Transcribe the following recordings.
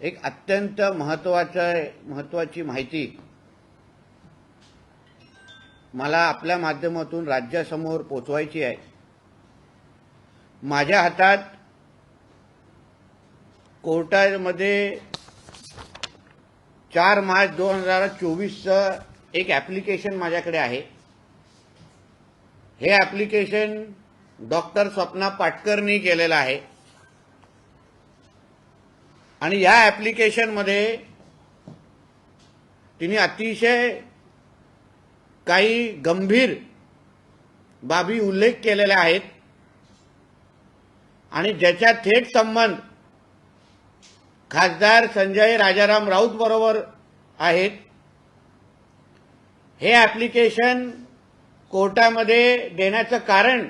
एक अत्यंत महत्वाचं महत्वाची माहिती. मला आपल्या माध्यमातून राज्यासमोर पोचवायची आहे. माझ्या हातात कोर्टामध्ये चार मार्च दोन हजार चोवीसचं एक ॲप्लिकेशन माझ्याकडे आहे. हे ॲप्लिकेशन डॉक्टर स्वप्ना पाटकरनी केलेलं आहे. आणि या ॲप्लिकेशनमध्ये तिने अतिशय काही गंभीर बाबी उल्लेख केलेल्या आहेत. आणि ज्याच्या थेट संबंध खासदार संजय राजाराम राऊत बरोबर आहेत. हे ॲप्लिकेशन कोर्टामध्ये देण्याचं कारण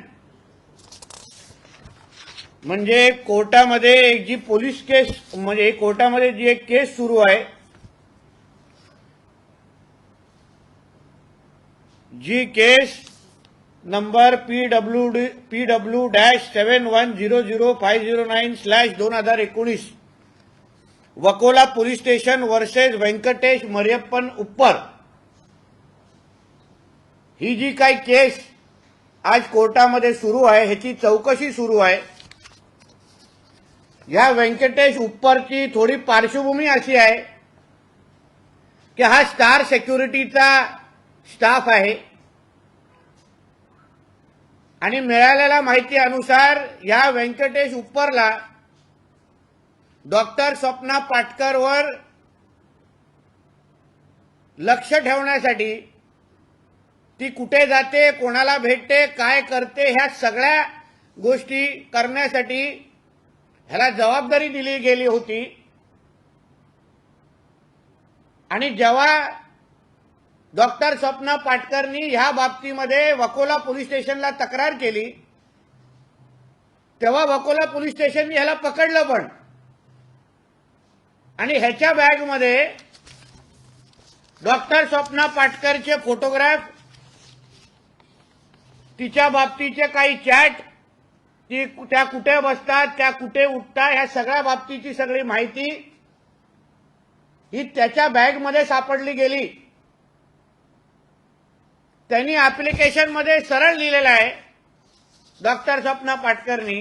म्हणजे कोर्टामध्ये एक जी पोलीस केस म्हणजे कोर्टामध्ये जी एक केस सुरू आहे जी case number P W D P W dash seven one zero zero five zero nine slash दोन हजार एकोणीस Vakola police station versus Venkatesh Mariappan Uppar. ही जी काही केस आज कोर्टामध्ये सुरू आहे ह्याची चौकशी सुरू आहे. या व्यंकटेश उप्परची थोडी पार्श्वभूमी अशी आहे की हा स्टार सेक्युरिटीचा स्टाफ आहे. आणि मिळालेल्या माहिती अनुसार या व्यंकटेश उप्परला डॉक्टर स्वप्ना पाटकरवर लक्ष ठेवण्यासाठी ती कुठे जाते कोणाला भेटते काय करते ह्या सगळ्या गोष्टी करण्यासाठी ह्याला जबाबदारी दिली गेली होती. आणि जेव्हा डॉक्टर स्वप्ना पाटकरनी ह्या बाबतीमध्ये वकोला पोलीस स्टेशनला तक्रार केली तेव्हा वकोला पोलीस स्टेशननी ह्याला पकडलं पण. आणि ह्याच्या बॅगमध्ये डॉक्टर स्वप्ना पाटकरचे फोटोग्राफ तिच्या बाबतीचे काही चॅट ती त्या कुठे बसतात त्या कुठे उठतात ह्या सगळ्या बाबतीची सगळी माहिती ही त्याच्या बॅगमध्ये सापडली गेली. त्यांनी ऍप्लिकेशनमध्ये सरळ लिहिलेलं आहे डॉक्टर स्वप्ना पाटकरनी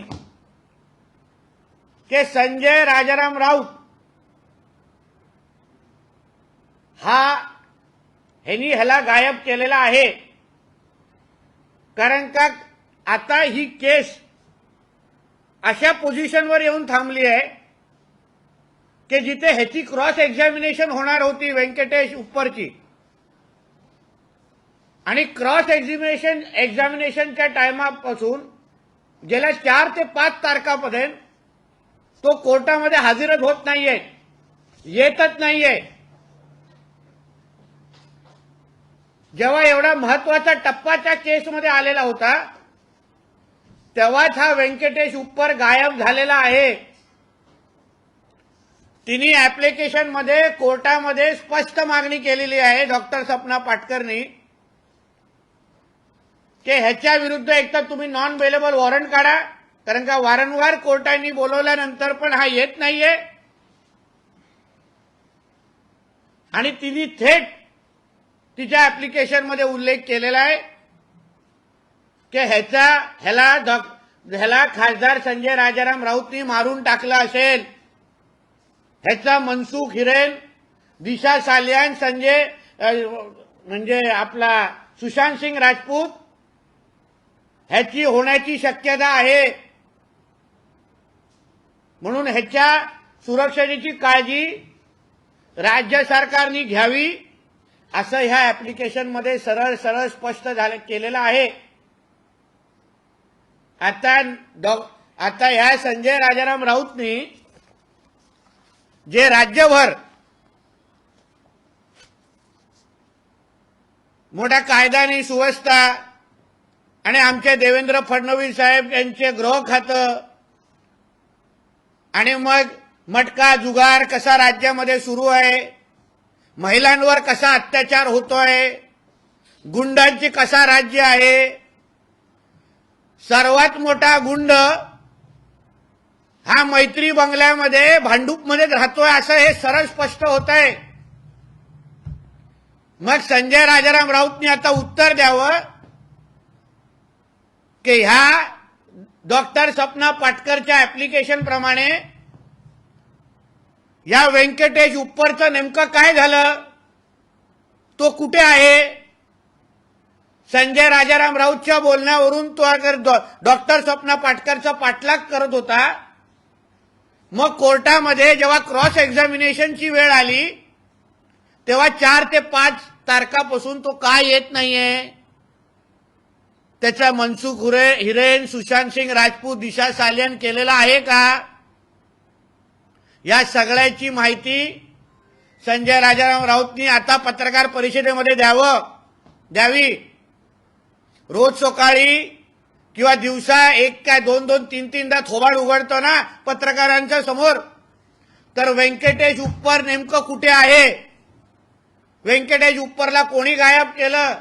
के संजय राजाराम राऊत हा ह्यांनी ह्याला गायब केलेला आहे. कारण का आता ही केस अशा पोझिशनवर येऊन थांबली आहे की जिथे ह्याची क्रॉस एक्झामिनेशन होणार होती व्यंकटेश उप्परची आणि क्रॉस एक्झिमिनेशन एक्झामिनेशनच्या टायमापासून गेल्या चार ते पाच तारखापर्यंत तो कोर्टामध्ये हजरच होत नाहीये येतच नाहीये. जेव्हा एवढा महत्त्वाचा टप्पा त्या केसमध्ये आलेला होता तेव्हाच हा व्यंकटेश उप्पर गायब झालेला आहे. तिने ऍप्लिकेशनमध्ये कोर्टामध्ये स्पष्ट मागणी केलेली आहे डॉक्टर सपना पाटकरनी. की ह्याच्या विरुद्ध एकतर तुम्ही नॉन बेलेबल वॉरंट काढा कारण का वारंवार कोर्टाने बोलवल्यानंतर पण हा येत नाहीये. आणि तिने थेट तिच्या ऍप्लिकेशनमध्ये उल्लेख केलेला आहे. की ह्याचा ह्याला ह्याला खासदार संजय राजाराम राऊतनी मारून टाकला असेल. ह्याचा मनसुख हिरेन दिशा सालियान संजय म्हणजे आपला सुशांत सिंग राजपूत ह्याची होण्याची शक्यता आहे. म्हणून ह्याच्या सुरक्षेची काळजी राज्य सरकारने घ्यावी असं ह्या ऍप्लिकेशनमध्ये सरळ सरळ स्पष्ट झालं केलेलं आहे. आता आता ह्या संजय राजाराम राऊतनी जे राज्यभर मोठ्या कायदा आणि सुव्यवस्था आणि आमचे देवेंद्र फडणवीस साहेब यांचे गृह खातं आणि मग मटका जुगार कसा राज्यामध्ये सुरू आहे महिलांवर कसा अत्याचार होतोय गुंडांची कसा राज्य आहे सर्वात मोठा गुंड हा मैत्री बंगल्यामध्ये भांडूपमध्ये राहतोय असं हे सरळ स्पष्ट होत आहे मग संजय राजाराम राऊतनी आता उत्तर द्यावं की ह्या डॉक्टर सपना पाटकरच्या ऍप्लिकेशन प्रमाणे या व्यंकटेश उपरचं नेमकं काय झालं? तो कुठे आहे? संजय राजाराम राऊतच्या बोलण्यावरून तो डॉ- डॉक्टर स्वप्ना पाटकरचा पाठलाग करत होता मग कोर्टामध्ये जेव्हा क्रॉस एक्झामिनेशनची वेळ आली तेव्हा चार ते पाच तारखापासून तो काय येत नाहीये? त्याचा मनसुख हुरे हिरेन सुशांत सिंग राजपूत दिशा सालियन केलेला आहे का? या सगळ्याची माहिती संजय राजाराम राऊतनी आता पत्रकार परिषदेमध्ये द्यावं द्यावी. रोज सकाळी किंवा दिवसा एक काय दोन दोन तीन तीनदा थोबाड उघडतो ना पत्रकारांच्या समोर. तर व्यंकटेश उप्पर नेमकं कुठे आहे? व्यंकटेश उप्परला कोणी गायब केलं?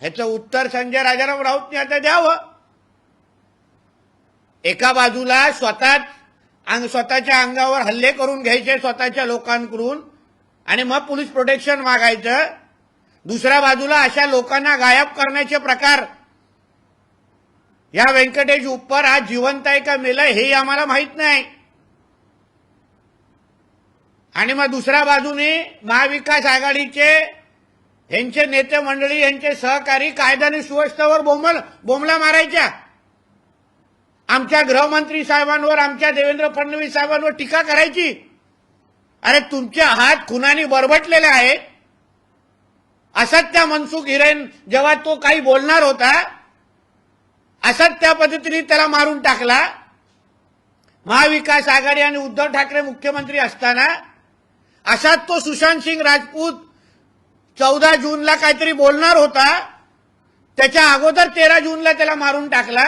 ह्याचं उत्तर संजय राजाराम राऊतने आता द्यावं. एका बाजूला स्वतःच अंग स्वतःच्या अंगावर हल्ले करून घ्यायचे स्वतःच्या लोकांकडून आणि मग पोलीस प्रोटेक्शन मागायचं. दुसऱ्या बाजूला अशा लोकांना गायब करण्याचे प्रकार. या व्यंकटेश उप्पर आज जिवंत आहे का मेलाय हे आम्हाला माहीत नाही. आणि मग दुसऱ्या बाजूने महाविकास आघाडीचे यांचे नेते मंडळी यांचे सहकारी कायद्याने सुव्यवस्थेवर बोंबल बोंबला मारायच्या. आमच्या गृहमंत्री साहेबांवर आमच्या देवेंद्र फडणवीस साहेबांवर टीका करायची. अरे तुमचे हात खुनाने बरबटलेले आहेत. असत त्या मनसुख हिरेन जेव्हा तो काही बोलणार होता असत त्या पद्धतीने त्याला मारून टाकला. महाविकास आघाडी आणि उद्धव ठाकरे मुख्यमंत्री असताना असाच तो सुशांत सिंग राजपूत चौदा जूनला काहीतरी बोलणार होता त्याच्या अगोदर तेरा जूनला त्याला मारून टाकला.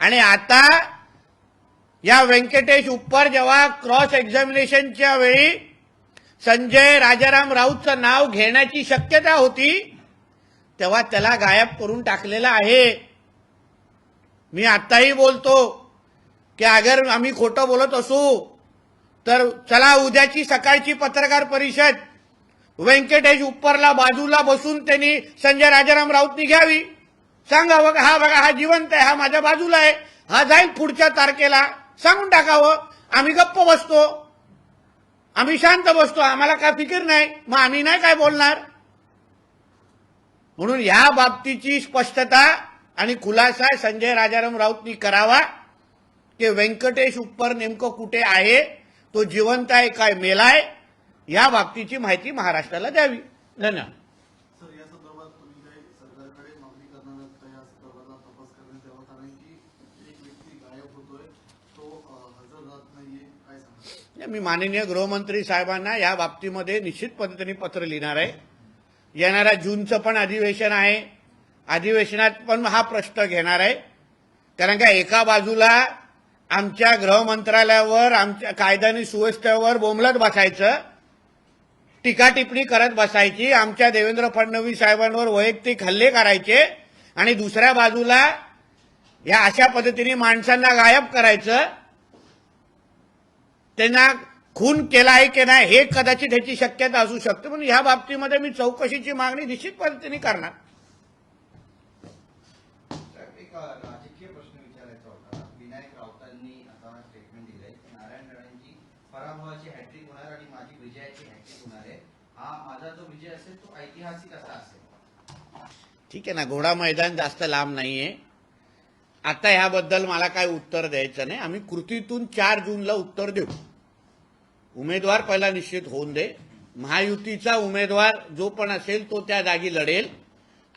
आणि आता या व्यंकटेश उप्पर जेव्हा क्रॉस एक्झामिनेशनच्या वेळी संजय राजाराम राऊतचं नाव घेण्याची शक्यता होती तेव्हा त्याला गायब करून टाकलेला आहे. मी आत्ताही बोलतो की अगर आम्ही खोटं बोलत असू तर चला उद्याची सकाळची पत्रकार परिषद. व्यंकटेश उप्परला बाजूला बसून त्यांनी संजय राजाराम राऊतनी घ्यावी. सांगा बघा हा बघा हा जिवंत आहे हा माझ्या बाजूला आहे हा जाईल पुढच्या तारखेला. सांगून टाकावं. आम्ही गप्प बसतो. आम्ही शांत बसतो आम्हाला काय फिकीर नाही. मग आम्ही नाही काय बोलणार? म्हणून ह्या बाबतीची स्पष्टता आणि खुलासा संजय राजाराम राऊतनी करावा की व्यंकटेश उप्पर नेमकं कुठे आहे तो जिवंत आहे काय मेलाय या बाबतीची माहिती महाराष्ट्राला द्यावी. धन्यवाद. मी माननीय गृहमंत्री साहेबांना या बाबतीमध्ये निश्चित पद्धतीने पत्र लिहिणार आहे. येणाऱ्या जूनचं पण अधिवेशन आहे. अधिवेशनात पण हा प्रश्न घेणार आहे. कारण का एका बाजूला आमच्या गृहमंत्रालयावर आमच्या कायद्याने सुव्यवस्थेवर बोंबलत बसायचं टीका टिप्पणी करत बसायची आमच्या देवेंद्र फडणवीस साहेबांवर वैयक्तिक हल्ले करायचे आणि दुसऱ्या बाजूला या अशा पद्धतीने माणसांना गायब करायचं. त्यांना खून केला आहे की नाही हे कदाचित ह्याची शक्यता असू शकते. म्हणून ह्या बाबतीमध्ये मी चौकशीची मागणी निश्चित पद्धतीने करणार. हा ठीक आहे ना घोडा मैदान जास्त लांब नाहीये. आता ह्याबद्दल मला काय उत्तर द्यायचं नाही. आम्ही कृतीतून चार जूनला उत्तर देऊ. उमेदवार पहिला निश्चित होऊन दे. महायुतीचा उमेदवार जो पण असेल तो त्या जागी लढेल.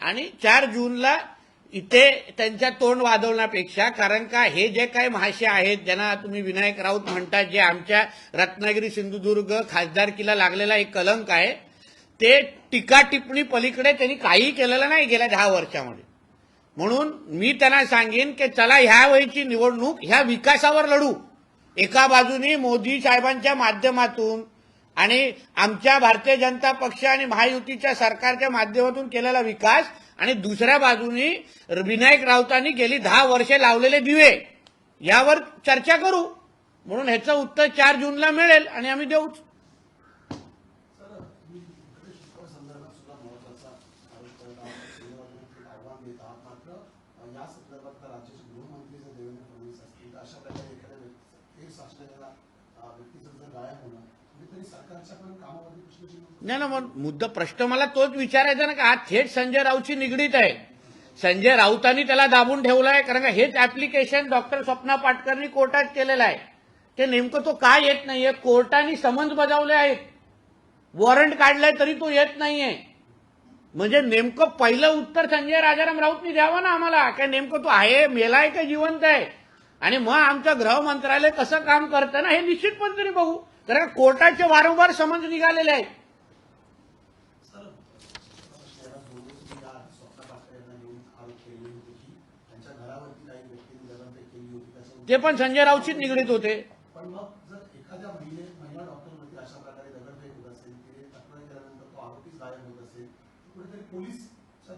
आणि चार जूनला इथे त्यांच्या तोंड वादवण्यापेक्षा कारण का हे जे काही महाशय आहेत ज्यांना तुम्ही विनायक राऊत म्हणतात जे आमच्या रत्नागिरी सिंधुदुर्ग खासदारकीला लागलेला एक कलंक आहे ते टीका टिप्पणी पलीकडे त्यांनी काही केलेलं नाही गेल्या दहा वर्षामध्ये. म्हणून मी त्यांना सांगेन की चला ह्या वेळीची निवडणूक ह्या विकासावर लढू. एका बाजूने मोदी साहेबांच्या माध्यमातून आणि आमच्या भारतीय जनता पक्ष आणि महायुतीच्या सरकारच्या माध्यमातून केलेला विकास आणि दुसऱ्या बाजूनी विनायक राऊतांनी गेली दहा वर्षे लावलेले दिवे. यावर चर्चा करू. म्हणून ह्याचं उत्तर चार जूनला मिळेल आणि आम्ही देऊच सर मी मुकेश शिकवण संदर्भात सुद्धा महत्त्वाचा आरोप करत आहोत शिवसेनेला एक आव्हान देत आहात मात्र अ, या संदर्भात तर राज्याचे गृहमंत्री जर देवेंद्र फडणवीस असतील तर अशा प्रकारे एखाद्या व्यक्ती- एक असलेल्या अ, व्यक्तीचं जर गायब होणं कुठेतरी सरकारच्या पण कामावरती प्रश्नचिन्ह नाही ना मग मुद्दा प्रश्न मला तोच विचारायचा ना का हा थेट संजय राऊतशी निगडीत आहे. संजय राऊतांनी त्याला दाबून ठेवलं आहे कारण का हेच ऍप्लिकेशन डॉक्टर स्वप्ना पाटकरनी कोर्टात केलेलं आहे. ते नेमकं तो का येत नाहीये? कोर्टाने समन्स बजावले आहेत. वॉरंट काढलंय तरी तो येत नाहीये. म्हणजे नेमकं पहिलं उत्तर संजय राजाराम राऊतनी द्यावं ना आम्हाला? काय नेमकं तो आहे मेलाय का जिवंत आहे? आणि मग आमचं गृह मंत्रालय कसं काम करतं ना हे निश्चितपणे तरी बघू. कारण का कोर्टाचे वारंवार समन्स निघालेले आहेत सर शहरात दोघं या स्वप्न पाटकर यांना घेऊन आरोप केले होते की त्यांच्या घरावरती काही व्यक्तींनी दगडफेक केली होती त्याच्यावर ते पण संजय राऊतशीच निगडीत होते पण मग जर एखाद्या महिने महिला डॉक्टरवरती अशा प्रकारे दगडफेक होत असेल तिने तक्रार केल्यानंतर तो आरोपीच गायब होत असेल तर कुठेतरी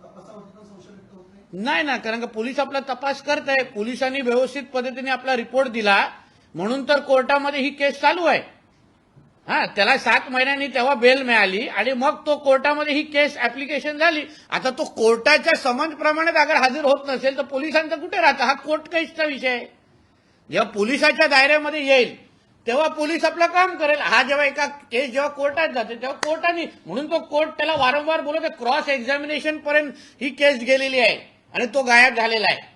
तपासावरती पण संशय व्यक्त होत नाही? ना कारण का पोलीस आपला तपास करत आहे. पोलिसांनी व्यवस्थित पद्धतीने आपला रिपोर्ट दिला. म्हणून तर कोर्टामध्ये ही केस चालू आहे. हा त्याला सात महिन्यांनी तेव्हा बेल मिळाली आणि मग तो कोर्टामध्ये ही केस ऍप्लिकेशन झाली. आता तो कोर्टाच्या समन्स प्रमाणे अगर हजर होत नसेल तर पोलिसांचा कुठे राहतं? हा कोर्ट केसचा विषय आहे. जेव्हा पोलिसाच्या दायऱ्यामध्ये येईल तेव्हा पोलीस आपलं काम करेल. हा जेव्हा एका केस जेव्हा कोर्टात जाते तेव्हा कोर्टाने म्हणून तो कोर्ट त्याला वारंवार बोलत क्रॉस एक्झामिनेशन पर्यंत ही केस गेलेली आहे आणि तो गायब झालेला आहे.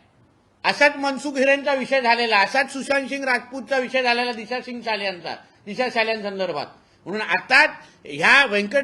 असाच मनसुख हिरेनचा विषय झालेला असाच सुशांत सिंग राजपूतचा विषय झालेला दिशा सिंग साले यांचा दिशा साल्यांसंदर्भात म्हणून आता ह्या व्यंकटे